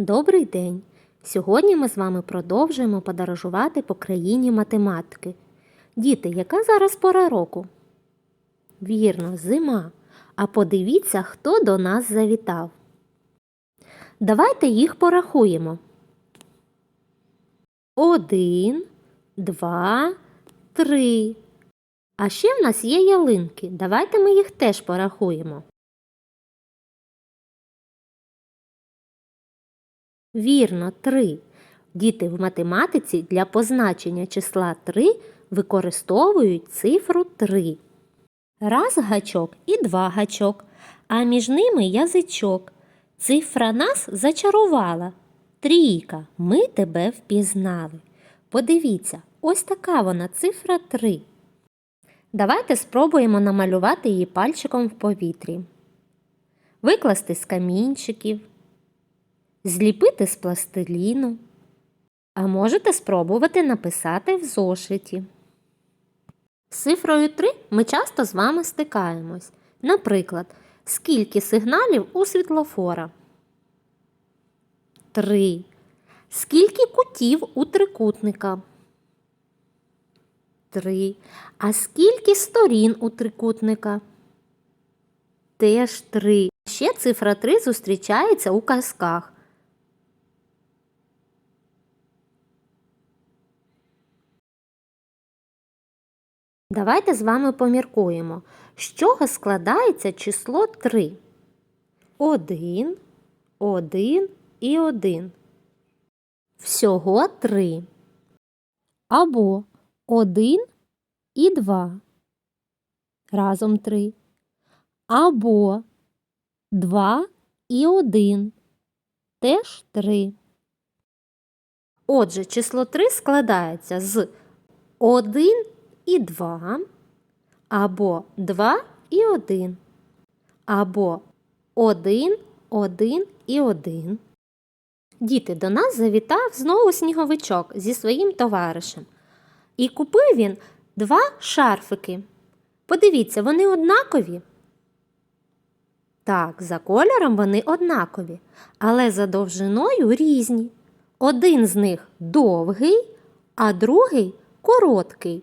Добрий день! Сьогодні ми з вами продовжуємо подорожувати по країні математики. Діти, яка зараз пора року? Вірно, зима. А подивіться, хто до нас завітав. Давайте їх порахуємо. Один, два, три. А ще в нас є ялинки. Давайте ми їх теж порахуємо. Вірно, три. Діти в математиці для позначення числа 3 використовують цифру 3. Раз гачок і два гачок, а між ними язичок. Цифра нас зачарувала. Трійка, ми тебе впізнали. Подивіться, ось така вона цифра 3. Давайте спробуємо намалювати її пальчиком в повітрі. Викласти з камінчиків, зліпити з пластиліну. А можете спробувати написати в зошиті. З цифрою 3 ми часто з вами стикаємось. Наприклад, скільки сигналів у світлофора? 3. Скільки кутів у трикутника? 3. А скільки сторін у трикутника? Теж 3. Ще цифра 3 зустрічається у казках. Давайте з вами поміркуємо, з чого складається число 3. 1, 1 і 1. Всього 3. Або 1 і 2. Разом 3. Або 2 і 1. Теж 3. Отже, число 3 складається з 1 і 2, або 2 і 1, або 1, 1 і 1. Діти, до нас завітав знову сніговичок зі своїм товаришем. І купив він два шарфики. Подивіться, вони однакові. Так, за кольором вони однакові, але за довжиною різні. Один з них довгий, а другий короткий.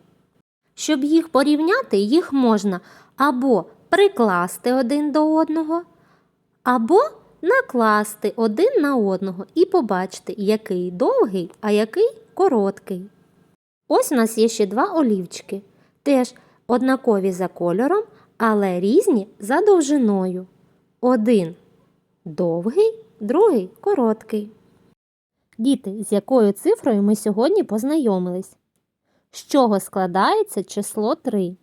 Щоб їх порівняти, їх можна або прикласти один до одного, або накласти один на одного і побачити, який довгий, а який короткий. Ось у нас є ще два олівчики, теж однакові за кольором, але різні за довжиною. Один довгий, другий короткий. Діти, з якою цифрою ми сьогодні познайомились? З чого складається число 3?